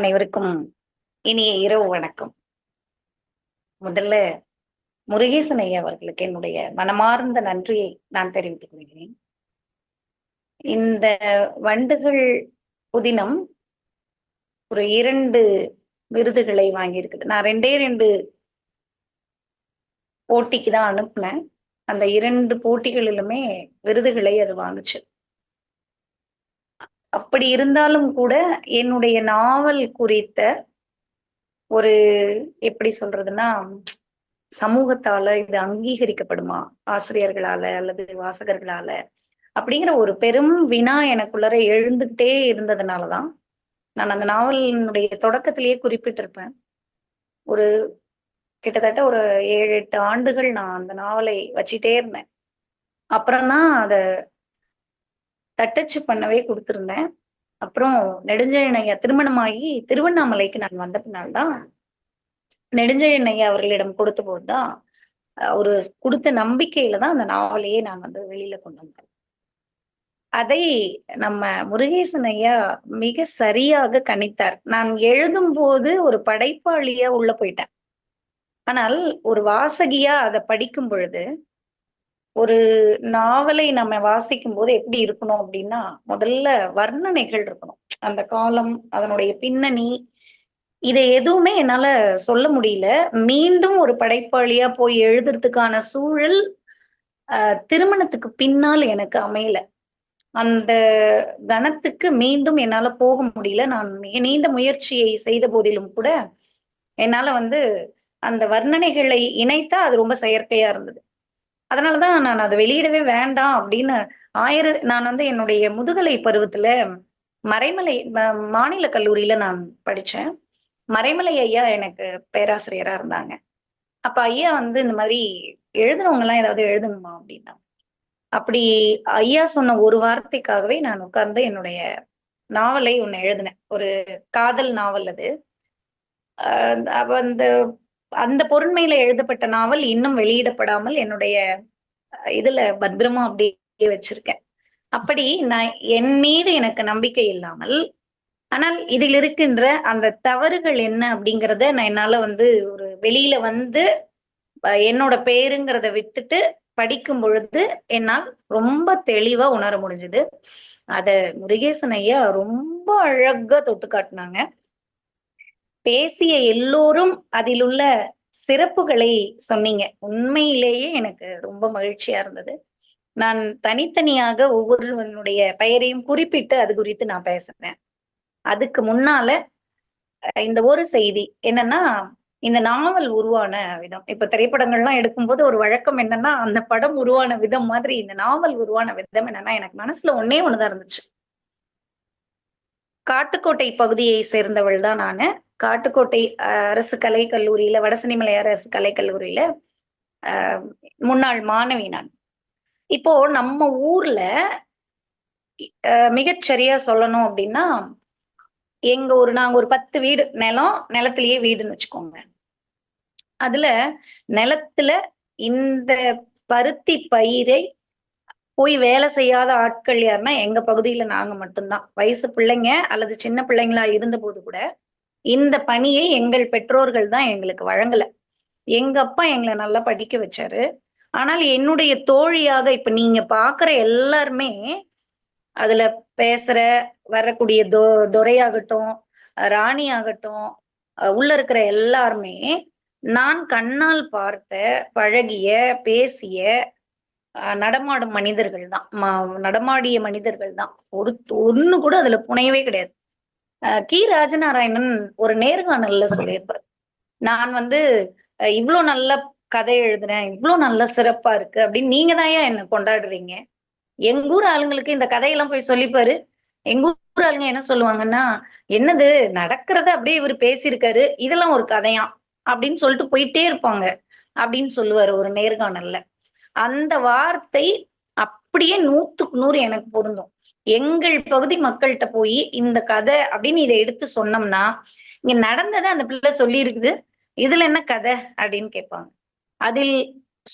அனைவருக்கும் இனிய இரவு வணக்கம். முதல்ல முருகேசன் ஐயா அவர்களுக்கு என்னுடைய மனமார்ந்த நன்றியை நான் தெரிவித்துக் கொள்கிறேன். இந்த வண்டுகள் புதினம் ஒரு இரண்டு விருதுகளை வாங்கியிருக்குது. நான் ரெண்டே ரெண்டு போட்டிக்கு தான் அனுப்புனேன். அந்த இரண்டு போட்டிகளிலுமே விருதுகளை அது வாங்குச்சு. அப்படி இருந்தாலும் கூட என்னுடைய நாவல் குறித்த ஒரு எப்படி சொல்றதுன்னா சமூகத்தால இது அங்கீகரிக்கப்படுமா? ஆசிரியர்களால அல்லது வாசகர்களால? அப்படிங்கிற ஒரு பெரும் வினா எனக்குள்ளர எழுந்துகிட்டே இருந்ததுனாலதான் நான் அந்த நாவலினுடைய தொடக்கத்திலேயே குறிப்பிட்டிருப்பேன். ஒரு கிட்டத்தட்ட ஒரு ஏழு எட்டு ஆண்டுகள் நான் அந்த நாவலை வச்சிட்டே இருந்தேன். அப்புறம்தான் அதை தட்டச்சு பண்ணவே கொடுத்திருந்தேன். அப்புறம் நெடுஞ்செழியன் ஐயா திருமணமாகி திருவண்ணாமலைக்கு நான் வந்த பின்னால்தான் நெடுஞ்செழியன் ஐயா அவர்களிடம் கொடுத்த போதுதான் ஒரு கொடுத்த நம்பிக்கையில தான் அந்த நாவலையே நான் வந்து வெளியில கொண்டு வந்தேன். அதை நம்ம முருகேசன் ஐயா மிக சரியாக கணித்தார். நான் எழுதும் போது ஒரு படைப்பாளியா உள்ள போயிட்டேன். ஆனால் ஒரு வாசகியா அதை படிக்கும் பொழுது ஒரு நாவலை நம்ம வாசிக்கும் போது எப்படி இருக்கணும் அப்படின்னா முதல்ல வர்ணனைகள் இருக்கணும். அந்த காலம் அதனுடைய பின்னணி இதை எதுவுமே என்னால சொல்ல முடியல. மீண்டும் ஒரு படைப்பாளியா போய் எழுதுறதுக்கான சூழல் அஹ் திருமணத்துக்கு பின்னால் எனக்கு அமையல. அந்த கணத்துக்கு மீண்டும் என்னால போக முடியல. நான் மிக நீண்ட முயற்சியை செய்த போதிலும் கூட என்னால வந்து அந்த வர்ணனைகளை இணைத்தா அது ரொம்ப செயற்கையா இருந்தது. அதனாலதான் நான் அதை வெளியிடவே வேண்டாம் அப்படின்னு ஆயிர நான் வந்து என்னுடைய முதுகலை பருவத்துல மறைமலை மாநில கல்லூரியில நான் படிச்சேன். மறைமலை ஐயா எனக்கு பேராசிரியரா இருந்தாங்க. அப்ப ஐயா வந்து இந்த மாதிரி எழுதுறவங்க எல்லாம் ஏதாவது எழுதணுமா அப்படின்னா. அப்படி ஐயா சொன்ன ஒரு வார்த்தைக்காகவே நான் உட்கார்ந்து என்னுடைய நாவலை ஒன்னு எழுதினேன். ஒரு காதல் நாவல் அது. அந்த அந்த பொருண்மையில எழுதப்பட்ட நாவல் இன்னும் வெளியிடப்படாமல் என்னுடைய இதுல பத்திரமா அப்படியே வச்சிருக்கேன். அப்படி நான் என் மீது எனக்கு நம்பிக்கை இல்லாமல் ஆனால் இதில் இருக்கின்ற அந்த தவறுகள் என்ன அப்படிங்கிறத நான் என்னால வந்து ஒரு வெளியில வந்து என்னோட பேருங்கிறத விட்டுட்டு படிக்கும் பொழுது என்னால் ரொம்ப தெளிவா உணர முடிஞ்சுது. அத முருகேசன் ஐயா ரொம்ப அழகா தொட்டு காட்டினாங்க. பேசிய எல்லோரும் அதில் உள்ள சிறப்புகளை சொன்னீங்க. உண்மையிலேயே எனக்கு ரொம்ப மகிழ்ச்சியா இருந்தது. நான் தனித்தனியாக ஒவ்வொருவனுடைய பெயரையும் குறிப்பிட்டு அது குறித்து நான் பேசுறேன் அதுக்கு முன்னால இந்த ஒரு செய்தி என்னன்னா இந்த நாவல் உருவான விதம். இப்ப திரைப்படங்கள்லாம் எடுக்கும்போது ஒரு வழக்கம் என்னன்னா அந்த படம் உருவான விதம் மாதிரி இந்த நாவல் உருவான விதம் என்னன்னா எனக்கு மனசுல ஒன்னே ஒண்ணுதான் இருந்துச்சு. காட்டுக்கோட்டை பகுதியை சேர்ந்தவள் தான் நானு. காட்டுக்கோட்டை அரசு கலை கல்லூரியில வடசனிமலை அரசு கலை கல்லூரியில முன்னாள் மாணவி நான். இப்போ நம்ம ஊர்ல மிகச்சரியா சொல்லணும் அப்படின்னா எங்க ஒரு நாங்க ஒரு பத்து வீடு நிலம் நிலத்திலேயே வீடுன்னு வச்சுக்கோங்க. அதுல நிலத்துல இந்த பருத்தி பயிரை போய் வேலை செய்யாத ஆட்கள் யாருன்னா எங்க பகுதியில நாங்க மட்டும்தான். வயசு பிள்ளைங்க அல்லது சின்ன பிள்ளைங்களா இருந்த போது கூட இந்த பணியை எங்கள் பெற்றோர்கள் தான் எங்களுக்கு வழங்கல. எங்க அப்பா எங்களை நல்லா படிக்க வச்சாரு. ஆனால் என்னுடைய தோழியாக இப்ப நீங்க பாக்குற எல்லாருமே அதுல பேசுற வரக்கூடிய தொ துரையாகட்டும் ராணி ஆகட்டும் உள்ள இருக்கிற எல்லாருமே நான் கண்ணால் பார்த்த பழகிய பேசிய நடமாடும் மனிதர்கள் தான். நடமாடிய மனிதர்கள் தான். ஒரு ஒன்னு கூட அதுல புனையவே கிடையாது. கி. ராஜநாராயணன் ஒரு நேர்காணல்ல சொல்லியிருப்பார். நான் வந்து இவ்வளவு நல்ல கதை எழுதுறேன் இவ்வளவு நல்ல சிறப்பா இருக்கு அப்படின்னு நீங்க தான் ஏன் என்ன கொண்டாடுறீங்க? எங்க ஊர் ஆளுங்களுக்கு இந்த கதையெல்லாம் போய் சொல்லிப்பாரு. எங்க ஊர் ஆளுங்க என்ன சொல்லுவாங்கன்னா என்னது நடக்கிறத அப்படியே இவர் பேசியிருக்காரு இதெல்லாம் ஒரு கதையா? அப்படின்னு சொல்லிட்டு போயிட்டே இருப்பாங்க அப்படின்னு சொல்லுவாரு ஒரு நேர்காணல்ல. அந்த வார்த்தை அப்படியே நூத்துக்கு நூறு எனக்கு பொருந்தும். எங்கள் பகுதி மக்கள்கிட்ட போய் இந்த கதை அப்படின்னு இதை எடுத்து சொன்னோம்னா இங்க நடந்ததை அந்த பிள்ளை சொல்லி இருக்குது இதுல என்ன கதை அப்படின்னு கேட்பாங்க. அதில்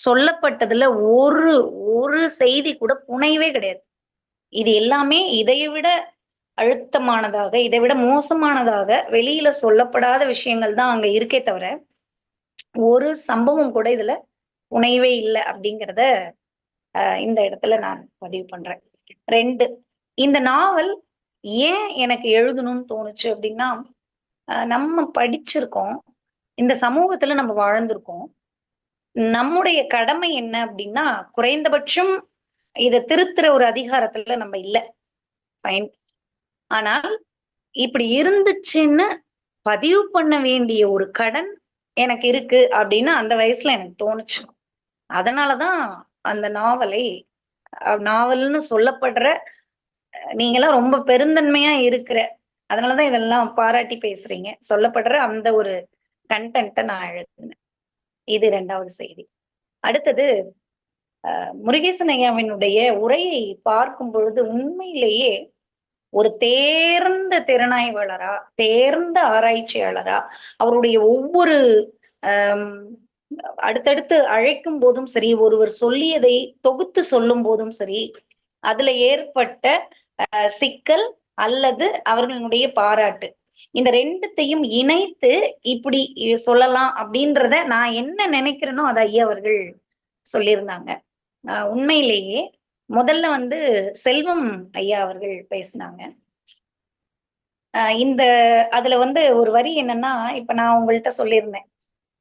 சொல்லப்பட்டதுல ஒரு ஒரு செய்தி கூட புனைவே கிடையாது. இது எல்லாமே இதை விட அழுத்தமானதாக இதை விட மோசமானதாக வெளியில சொல்லப்படாத விஷயங்கள் தான் அங்க இருக்கே தவிர ஒரு சம்பவம் கூட இதுல புனைவே இல்லை அப்படிங்கிறத இந்த இடத்துல நான் பதிவு பண்றேன். ரெண்டு இந்த நாவல் ஏன் எனக்கு எழுதணும்னு தோணுச்சு அப்படின்னா நம்ம படிச்சிருக்கோம். இந்த சமூகத்துல நம்ம வாழ்ந்திருக்கோம். நம்முடைய கடமை என்ன அப்படின்னா குறைந்தபட்சம் இதை திருத்துற ஒரு அதிகாரத்துல நம்ம இல்லை. ஃபைன் ஆனால் இப்படி இருந்துச்சுன்னு பதிவு பண்ண வேண்டிய ஒரு கடன் எனக்கு இருக்கு அப்படின்னு அந்த வயசுல எனக்கு தோணுச்சு. அதனாலதான் அந்த நாவலை நாவல்னு சொல்லப்படுற நீங்களாம் ரொம்ப பெருந்தன்மையா இருக்கிற அதனாலதான் இதெல்லாம் பாராட்டி பேசுறீங்க. சொல்லப்படுற அந்த ஒரு கண்டென்ட்டை நான் எழுதுனேன். இது ரெண்டாவது செய்தி. அடுத்தது முருகேசன் ஐயாவினுடைய உரையை பார்க்கும் பொழுது உண்மையிலேயே ஒரு தேர்ந்த திறனாய்வாளரா தேர்ந்த ஆராய்ச்சியாளரா அவருடைய ஒவ்வொரு அடுத்தடுத்து அழைக்கும் போதும் சரி ஒருவர் சொல்லியதை தொகுத்து சொல்லும் போதும் சரி அதுல ஏற்பட்ட சிக்கல் அல்லது அவர்களுடைய பாராட்டு. இந்த ரெண்டுத்தையும் இணைத்து இப்படி சொல்லலாம் அப்படின்றத நான் என்ன நினைக்கிறேனோ அதை ஐயா அவர்கள் சொல்லியிருந்தாங்க. உண்மையிலேயே முதல்ல வந்து செல்வம் ஐயா அவர்கள் பேசினாங்க. இந்த அதுல வந்து ஒரு வரி என்னன்னா இப்ப நான் உங்கள்கிட்ட சொல்லியிருந்தேன்.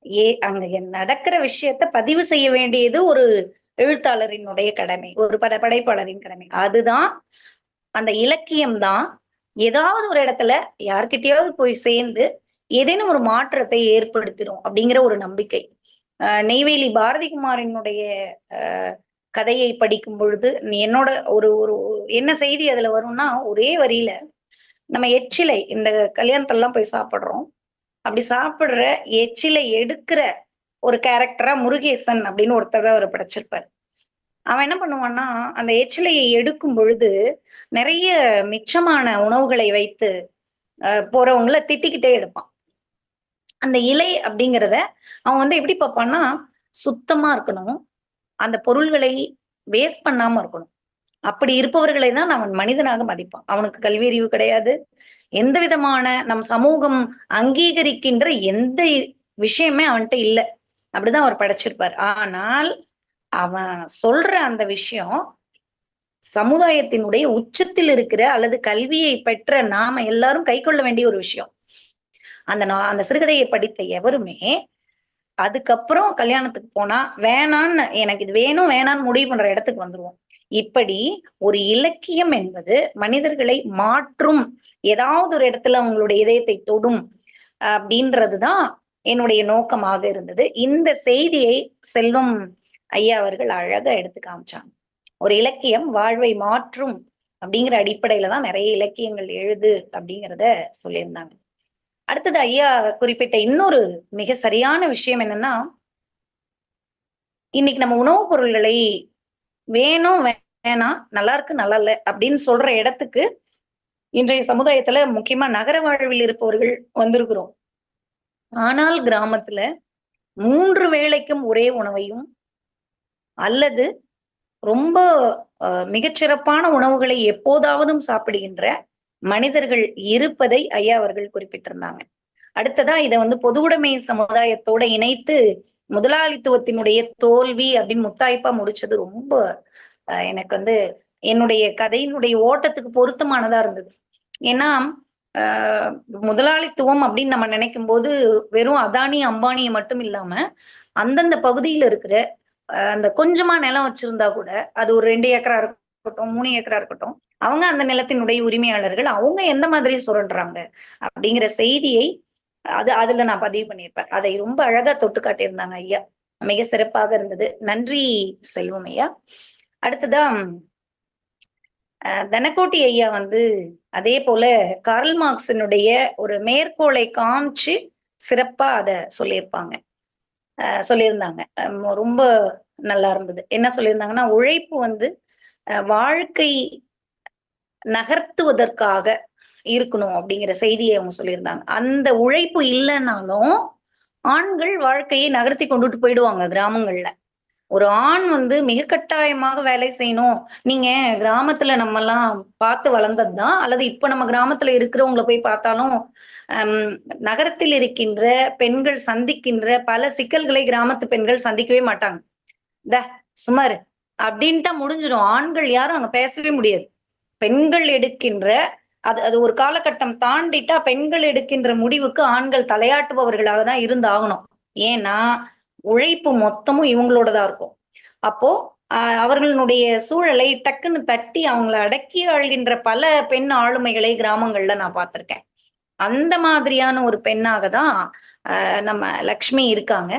ஏ அங்க நடக்கிற விஷயத்த பதிவு செய்ய வேண்டியது ஒரு எழுத்தாளரினுடைய கடமை ஒரு பட படைப்பாளரின் கடமை. அதுதான் அந்த இலக்கியம் தான் ஏதாவது ஒரு இடத்துல யார்கிட்டயாவது போய் சேர்ந்து ஏதேனும் ஒரு மாற்றத்தை ஏற்படுத்திடும் அப்படிங்கிற ஒரு நம்பிக்கை. நெய்வேலி பாரதிகுமாரினுடைய கதையை படிக்கும் பொழுது என்னோட ஒரு ஒரு என்ன செய்தி அதுல வரும்னா ஒரே வரியில நம்ம எச்சிலை இந்த கல்யாணத்தெல்லாம் போய் சாப்பிடுறோம். அப்படி சாப்பிடுற எச்சிலை எடுக்கிற ஒரு கேரக்டரா முருகேசன் அப்படின்னு ஒருத்தர் அவர் படைச்சிருப்பார். அவன் என்ன பண்ணுவான்னா அந்த எச்சிலையை எடுக்கும் பொழுது நிறைய மிச்சமான உணவுகளை வைத்து போறவங்கள திட்டிக்கிட்டே எடுப்பான். அந்த இலை அப்படிங்கிறத அவன் வந்து எப்படி பார்ப்பான்னா சுத்தமா இருக்கணும். அந்த பொருள்களை வேஸ்ட் பண்ணாம இருக்கணும். அப்படி இருப்பவர்களை தான் அவன் மனிதனாக மதிப்பான். அவனுக்கு கல்வி அறிவு கிடையாது. எந்த விதமான நம் சமூகம் அங்கீகரிக்கின்ற எந்த விஷயமே அவன்கிட்ட இல்லை. அப்படிதான் அவர் படைச்சிருப்பார். ஆனால் அவன் சொல்ற அந்த விஷயம் சமுதாயத்தினுடைய உச்சத்தில் இருக்கிற அல்லது கல்வியை பெற்ற நாம எல்லாரும் கை கொள்ள வேண்டிய ஒரு விஷயம். அந்த அந்த சிறுகதையை படித்த எவருமே அதுக்கப்புறம் கல்யாணத்துக்கு போனா வேணான்னு எனக்கு இது வேணும் வேணான்னு முடிவு பண்ற இடத்துக்கு வந்துருவோம். இப்படி ஒரு இலக்கியம் என்பது மனிதர்களை மாற்றும் ஏதாவது ஒரு இடத்துல அவங்களுடைய இதயத்தை தொடும் அப்படின்றதுதான் என்னுடைய நோக்கமாக இருந்தது. இந்த செய்தியை செல்வம் ஐயா அவர்கள் அழகா எடுத்து காமிச்சாங்க. ஒரு இலக்கியம் வாழ்வை மாற்றும் அப்படிங்கிற அடிப்படையில தான் நிறைய இலக்கியங்கள் எழுது அப்படிங்கிறத சொல்லியிருந்தாங்க. அடுத்தது ஐயா குறிப்பிட்ட இன்னொரு மிக சரியான விஷயம் என்னன்னா இன்னைக்கு நம்ம உணவுப் பொருள்களை வேணும் வேணாம் நல்லா இருக்கு நல்லா இல்லை அப்படின்னு சொல்ற இடத்துக்கு இன்றைய சமுதாயத்துல முக்கியமா நகர வாழ்வில் இருப்பவர்கள் வந்திருக்கிறோம். ஆனால் கிராமத்துல மூன்று வேளைக்கும் ஒரே உணவையும் அல்லது ரொம்ப மிகச்சிறப்பான உணவுகளை எப்போதாவதும் சாப்பிடுகின்ற மனிதர்கள் இருப்பதை ஐயா அவர்கள் குறிப்பிட்டிருந்தாங்க. அடுத்ததா இதை வந்து பொதுவுடைமை சமுதாயத்தோட இணைத்து முதலாளித்துவத்தினுடைய தோல்வி அப்படின்னு முத்தாய்ப்பா முடிச்சது ரொம்ப எனக்கு வந்து என்னுடைய கதையினுடைய ஓட்டத்துக்கு பொருத்தமானதா இருந்தது. ஏன்னா முதலாளித்துவம் அப்படின்னு நம்ம நினைக்கும் போது வெறும் அதானி அம்பானியை மட்டும் இல்லாம அந்தந்த பகுதியில இருக்கிற அந்த கொஞ்சமா நிலம் வச்சிருந்தா கூட அது ஒரு ரெண்டு ஏக்கரா இருக்கட்டும் மூணு ஏக்கரா இருக்கட்டும் அவங்க அந்த நிலத்தினுடைய உரிமையாளர்கள் அவங்க எந்த மாதிரி சுரண்டுறாங்க அப்படிங்கிற செய்தியை அது அதுல நான் பதிவு பண்ணியிருப்பேன். அதை ரொம்ப அழகா தொட்டு காட்டியிருந்தாங்க ஐயா. மிக சிறப்பாக இருந்தது. நன்றி செல்வம் ஐயா. அடுத்ததான் தனக்கோட்டி ஐயா வந்து அதே போல கார்ல் மார்க்ஸினுடைய ஒரு மேற்கோளை காமிச்சு சிறப்பா அதை சொல்லியிருப்பாங்க. சொல்லியிருந்தாங்க. ரொம்ப நல்லா இருந்தது. என்ன சொல்லியிருந்தாங்கன்னா உழைப்பு வந்து வாழ்க்கை நகர்த்துவதற்காக இருக்கணும் அப்படிங்கிற செய்தியை அவங்க சொல்லியிருந்தாங்க. அந்த உழைப்பு இல்லைன்னாலும் ஆண்கள் வாழ்க்கையை நகர்த்தி கொண்டுட்டு போயிடுவாங்க கிராமங்கள்ல. ஒரு ஆண் வந்து மிக கட்டாயமாக வேலை செய்யணும். நீங்க கிராமத்துல நம்ம எல்லாம் பார்த்து வளர்ந்ததுதான். அல்லது இப்ப நம்ம கிராமத்துல இருக்கிறவங்கள போய் பார்த்தாலும் நகரத்தில் இருக்கின்ற பெண்கள் சந்திக்கின்ற பல சிக்கல்களை கிராமத்து பெண்கள் சந்திக்கவே மாட்டாங்க. த சுமார் அப்படின்ட்டா முடிஞ்சிடும். ஆண்கள் யாரும் அங்க பேசவே முடியாது. பெண்கள் எடுக்கின்ற அது அது ஒரு காலகட்டம் தாண்டிட்டா பெண்கள் எடுக்கின்ற முடிவுக்கு ஆண்கள் தலையாட்டுபவர்களாக தான் இருந்தாகணும். ஏன்னா உழைப்பு மொத்தமும் இவங்களோடதான் இருக்கும். அப்போ அவர்களுடைய சூழலை டக்குன்னு தட்டி அவங்கள அடக்கி ஆள்கின்ற பல பெண் ஆளுமைகளை கிராமங்கள்ல நான் பார்த்திருக்கேன். அந்த மாதிரியான ஒரு பெண்ணாக தான் ஆஹ் நம்ம லக்ஷ்மி இருக்காங்க.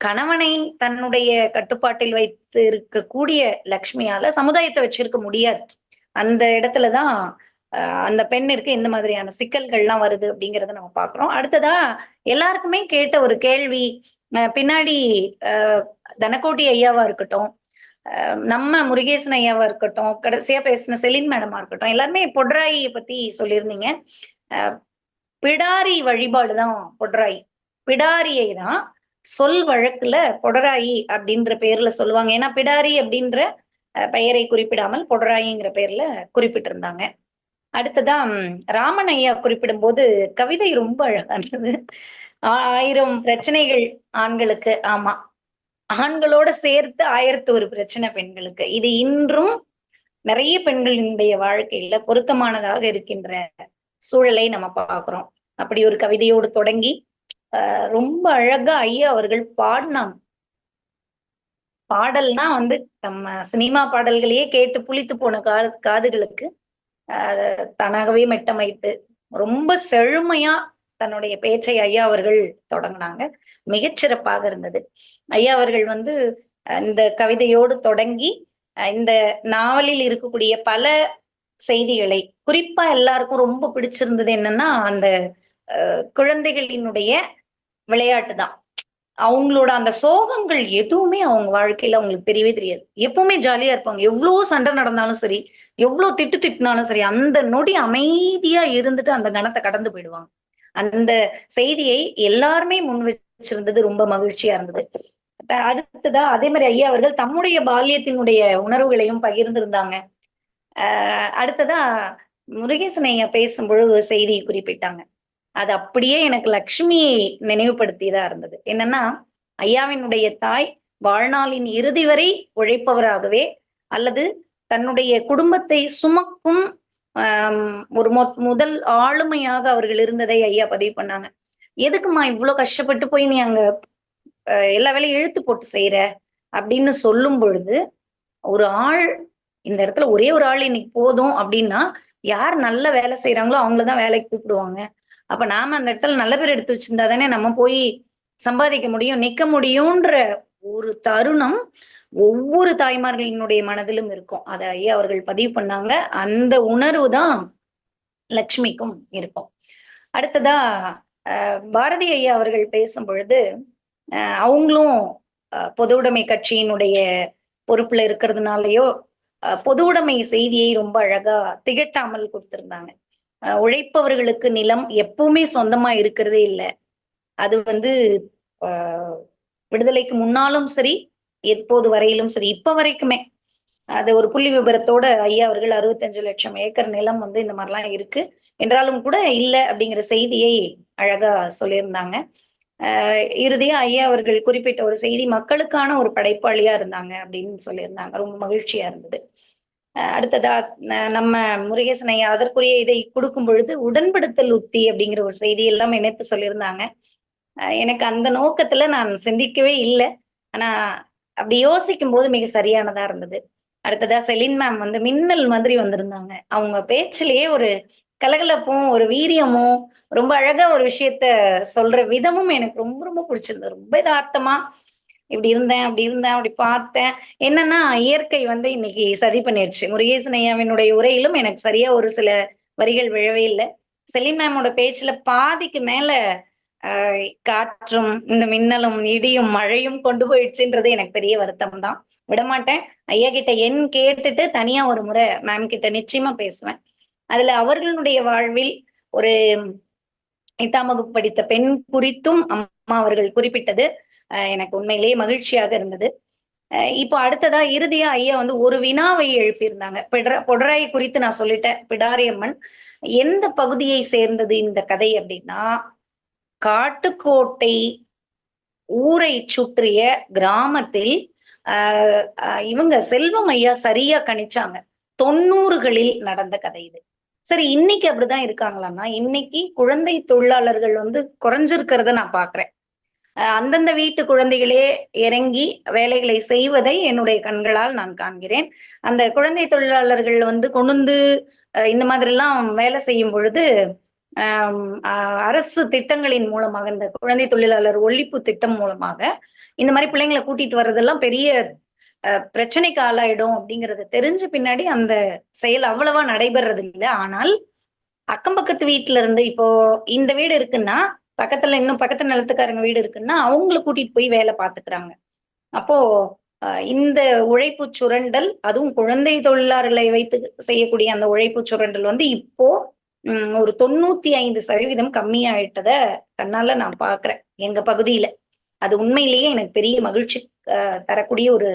கணவனை தன்னுடைய கட்டுப்பாட்டில் வைத்து இருக்கக்கூடிய லக்ஷ்மியால சமுதாயத்தை வச்சிருக்க முடியாது. அந்த இடத்துலதான் அந்த பெண்ணிற்கு இந்த மாதிரியான சிக்கல்கள்லாம் வருது அப்படிங்கறத நம்ம பாக்குறோம் அடுத்ததா எல்லாருக்குமே கேட்ட ஒரு கேள்வி பின்னாடி தனக்கோட்டி ஐயாவா இருக்கட்டும் நம்ம முருகேசன் ஐயாவா இருக்கட்டும் கடைசியா பேசின செலின் மேடமா இருக்கட்டும் எல்லாருமே பொட்ராயியை பத்தி சொல்லியிருந்தீங்க. பிடாரி வழிபாடுதான் பொட்ராயி. பிடாரியை தான் சொல் வழக்குல பொடராயி அப்படின்ற பேர்ல சொல்லுவாங்க. ஏன்னா பிடாரி அப்படின்ற பெயரை குறிப்பிடாமல் பொடராயிங்கிற பேர்ல குறிப்பிட்டிருந்தாங்க. அடுத்ததான் ராமன் ஐயா குறிப்பிடும் போது கவிதை ரொம்ப அழகானது. ஆயிரம் பிரச்சனைகள் ஆண்களுக்கு ஆமா. ஆண்களோட சேர்த்து ஆயிரத்து ஒரு பிரச்சனை பெண்களுக்கு. இது இன்றும் நிறைய பெண்களினுடைய வாழ்க்கையில பொருத்தமானதாக இருக்கின்ற சூழலை நம்ம பார்க்கிறோம். அப்படி ஒரு கவிதையோடு தொடங்கி ரொம்ப அழகா ஐயா அவர்கள் பாடினாங்க. பாடல்னா வந்து நம்ம சினிமா பாடல்களையே கேட்டு புளித்து போன கா காதுகளுக்கு தானாகவே மெட்டமைத்து ரொம்ப செழுமையா தன்னுடைய பேச்சை ஐயா அவர்கள் தொடங்கினாங்க. மிகச்சிறப்பாக இருந்தது. ஐயா அவர்கள் வந்து இந்த கவிதையோடு தொடங்கி இந்த நாவலில் இருக்கக்கூடிய பல செய்திகளை குறிப்பா எல்லாருக்கும் ரொம்ப பிடிச்சிருந்தது என்னன்னா அந்த குழந்தைகளினுடைய விளையாட்டு தான். அவங்களோட அந்த சோகங்கள் எதுவுமே அவங்க வாழ்க்கையில அவங்களுக்கு தெரியவே தெரியாது. எப்பவுமே ஜாலியா இருப்பாங்க. எவ்வளவு சண்டை நடந்தாலும் சரி எவ்வளவு திட்டு திட்டினாலும் சரி அந்த நொடி அமைதியா இருந்துட்டு அந்த கணத்தை கடந்து போயிடுவாங்க. அந்த செய்தியை எல்லாருமே முன் வச்சிருந்தது ரொம்ப மகிழ்ச்சியா இருந்தது. அடுத்ததா அதே மாதிரி ஐயா அவர்கள் தம்முடைய பால்யத்தினுடைய உணர்வுகளையும் பகிர்ந்திருந்தாங்க. ஆஹ் அடுத்ததா முருகேசன் ஐயா பேசும் செய்தியை குறிப்பிட்டாங்க. அது அப்படியே எனக்கு லக்ஷ்மி நினைவுபடுத்தியதா இருந்தது. என்னன்னா ஐயாவினுடைய தாய் வாழ்நாளின் இறுதி வரை உழைப்பவராகவே அல்லது தன்னுடைய குடும்பத்தை சுமக்கும் ஒரு மொத் முதல் ஆளுமையாக அவர்கள் இருந்ததை ஐயா பதிவு பண்ணாங்க. எதுக்குமா இவ்வளவு கஷ்டப்பட்டு போய் நீ அங்க எல்லா வேலையும் இழுத்து போட்டு செய்யற அப்படின்னு சொல்லும் பொழுது ஒரு ஆள் இந்த இடத்துல ஒரே ஒரு ஆள் இன்னைக்கு போதும் அப்படின்னா யார் நல்ல வேலை செய்யறாங்களோ அவங்களதான் வேலைக்கு கூப்பிடுவாங்க. அப்ப நாம அந்த இடத்துல நல்ல பேர் எடுத்து வச்சிருந்தா தானே நம்ம போய் சம்பாதிக்க முடியும் நிக்க முடியும்ன்ற ஒரு தருணம் ஒவ்வொரு தாய்மார்களினுடைய மனதிலும் இருக்கும். அதை ஐயா அவர்கள் பதிவு பண்ணாங்க. அந்த உணர்வு தான் லக்ஷ்மிக்கும் இருக்கும். அடுத்ததா பாரதி ஐயா அவர்கள் பேசும் பொழுது அவங்களும் பொது உடைமை கட்சியினுடைய பொறுப்புல இருக்கிறதுனாலயோ பொது உடைமை செய்தியை ரொம்ப அழகா திகட்டாமல் கொடுத்திருந்தாங்க. உழைப்பவர்களுக்கு நிலம் எப்பவுமே சொந்தமா இருக்கிறதே இல்லை. அது வந்து விடுதலைக்கு முன்னாலும் சரி எப்போது வரையிலும் சரி இப்ப வரைக்குமே. அது ஒரு புள்ளி விபரத்தோட ஐயா அவர்கள் அறுபத்தஞ்சு லட்சம் ஏக்கர் நிலம் வந்து இந்த மாதிரிலாம் இருக்கு. என்றாலும் கூட இல்லை அப்படிங்கிற செய்தியை அழகா சொல்லியிருந்தாங்க. ஆஹ் இறுதியா ஐயா அவர்கள் குறிப்பிட்ட ஒரு செய்தி மக்களுக்கான ஒரு படைப்பாளியா இருந்தாங்க அப்படின்னு சொல்லியிருந்தாங்க. ரொம்ப மகிழ்ச்சியா இருந்தது. அடுத்ததா நம்ம முருகேசன் ஐயா அதற்குரிய இதை கொடுக்கும் பொழுது உடன்படுத்தல் உத்தி அப்படிங்கிற ஒரு செய்தி எல்லாம் இணைத்து சொல்லியிருந்தாங்க. எனக்கு அந்த நோக்கத்துல நான் சிந்திக்கவே இல்லை. ஆனா அப்படி யோசிக்கும் போது மிக சரியானதா இருந்தது. அடுத்ததா செலின் மேம் வந்து மின்னல் மாதிரி வந்திருந்தாங்க. அவங்க பேச்சிலேயே ஒரு கலகலப்பும் ஒரு வீரியமும் ரொம்ப அழகா ஒரு விஷயத்த சொல்ற விதமும் எனக்கு ரொம்ப ரொம்ப பிடிச்சிருந்தது. ரொம்ப இதார்த்தமா இப்படி இருந்தேன் அப்படி இருந்தேன் அப்படி பார்த்தேன். என்னன்னா இயற்கை வந்து இன்னைக்கு சதி பண்ணிருச்சு. முருகேசன் ஐயாவினுடைய உரையிலும் எனக்கு சரியா ஒரு சில வரிகள் விழவே இல்லை. செலின் மேமோட பேச்சுல பாதிக்கு மேல காற்றும் இந்த மின்னலும் இடியும் மழையும் கொண்டு போயிடுச்சுன்றது எனக்கு பெரிய வருத்தம் தான் விடமாட்டேன். ஐயா கிட்ட என் கேட்டுட்டு தனியா ஒரு முறை மேம் கிட்ட நிச்சயமா பேசுவேன். அதுல அவர்களுடைய வாழ்வில் ஒரு எட்டாம் வகுப்பு படித்த பெண் குறித்தும் அம்மா அவர்கள் குறிப்பிட்டது. எனக்கு உண்மையிலேயே மகிழ்ச்சியாக இருந்தது. இப்போ அடுத்ததா இறுதியா ஐயா வந்து ஒரு வினாவை எழுப்பியிருந்தாங்க. பொடராய் குறித்து நான் சொல்லிட்டேன். பிடாரியம்மன் எந்த பகுதியை சேர்ந்தது இந்த கதை அப்படின்னா காட்டுக்கோட்டை ஊரை சுற்றிய கிராமத்தில் இவங்க செல்வம் ஐயா சரியா கணிச்சாங்க. தொண்ணூறுகளில் நடந்த கதை இது. சரி இன்னைக்கு அப்படிதான் இருக்காங்களான்னா இன்னைக்கு குழந்தை தொழிலாளர்கள் வந்து குறைஞ்சிருக்கிறத நான் பாக்குறேன். அந்தந்த வீட்டு குழந்தைகளே இறங்கி வேலைகளை செய்வதை என்னுடைய கண்களால் நான் காண்கிறேன். அந்த குழந்தை தொழிலாளர்கள் வந்து கொண்டு இந்த மாதிரி எல்லாம் வேலை செய்யும் பொழுது அரசு திட்டங்களின் மூலமாக இந்த குழந்தை தொழிலாளர் ஒழிப்பு திட்டம் மூலமாக இந்த மாதிரி பிள்ளைங்களை கூட்டிட்டு வர்றதெல்லாம் பெரிய பிரச்சனைக்கு ஆளாயிடும் அப்படிங்கறத தெரிஞ்ச பின்னாடி அந்த செயல் அவ்வளவா நடைபெறது இல்லை ஆனால் அக்கம் பக்கத்து வீட்டுல இருந்து இப்போ இந்த வீடு இருக்குன்னா பக்கத்துல இன்னும் பக்கத்து நிலத்துக்காரங்க வீடு இருக்குன்னா அவங்கள கூட்டிட்டு போய் வேலை பார்த்துக்கிறாங்க அப்போ இந்த உழைப்பு சுரண்டல் அதுவும் குழந்தை தொழிலாளர்களை வைத்து செய்யக்கூடிய அந்த உழைப்பு சுரண்டல் வந்து இப்போ ஒரு தொண்ணூத்தி ஐந்து சதவீதம் கம்மியாயிட்டத கண்ணால நான் பாக்குறேன் எங்க பகுதியில. அது உண்மையிலேயே எனக்கு பெரிய மகிழ்ச்சி தரக்கூடிய ஒரு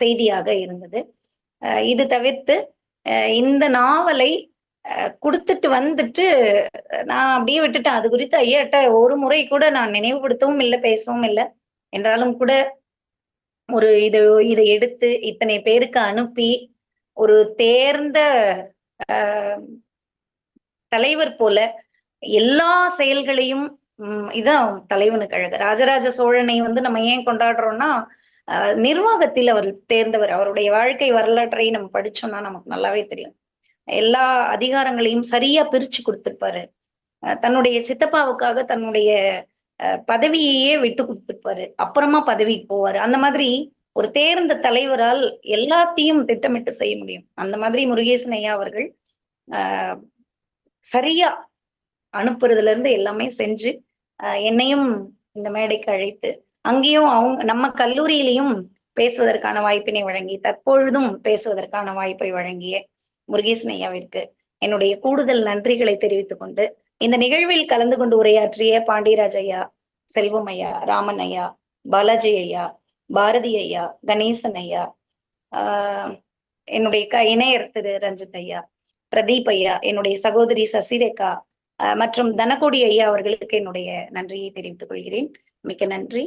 செய்தியாக இருந்தது. இது தவிர்த்து இந்த நாவலை கொடுத்துட்டு வந்துட்டு நான் அப்படியே விட்டுட்டேன். அது குறித்து ஐயாட்ட ஒரு முறை கூட நான் நினைவுபடுத்தவும் இல்லை பேசவும் இல்லை. என்றாலும் கூட ஒரு இது இதை எடுத்து இத்தனை பேருக்கு அனுப்பி ஒரு தேர்ந்த தலைவர் போல எல்லா செயல்களையும் இதான் தலைவனுக்கு அழகு ராஜராஜ சோழனை வந்து நம்ம ஏன் கொண்டாடுறோம்னா நிர்வாகத்தில் அவர் தேர்ந்தவர். அவருடைய வாழ்க்கை வரலாற்றை நம்ம படிச்சோம்னா நமக்கு நல்லாவே தெரியும். எல்லா அதிகாரங்களையும் சரியா பிரிச்சு கொடுத்திருப்பாரு. தன்னுடைய சித்தப்பாவுக்காக தன்னுடைய பதவியையே விட்டு கொடுத்திருப்பாரு. அப்புறமா பதவிக்கு போவாரு. அந்த மாதிரி ஒரு தேர்ந்த தலைவரால் எல்லாத்தையும் திட்டமிட்டு செய்ய முடியும். அந்த மாதிரி முருகேசன் ஐயா அவர்கள் ஆஹ் சரியா அனுப்புறதுல இருந்து எல்லாமே செஞ்சு என்னையும் இந்த மேடைக்கு அழைத்து அங்கேயும் அவங்க நம்ம கல்லூரியிலையும் பேசுவதற்கான வாய்ப்பினை வழங்கி தற்பொழுதும் பேசுவதற்கான வாய்ப்பை வழங்கிய முருகேசன் என்னுடைய கூடுதல் நன்றிகளை தெரிவித்துக் கொண்டு இந்த நிகழ்வில் கலந்து கொண்டு உரையாற்றிய பாண்டியராஜ் ஐயா செல்வம் ஐயா ராமன் ஐயா பாலாஜி ஐயா பாரதி ஐயா கணேசன் ஐயா ஆஹ் என்னுடைய க இணையர் திரு. ரஞ்சித் ஐயா பிரதீப் ஐயா என்னுடைய சகோதரி சசிரேகா மற்றும் தனகோடி ஐயா அவர்களுக்கு என்னுடைய நன்றியை தெரிவித்துக் கொள்கிறேன். மிக்க நன்றி.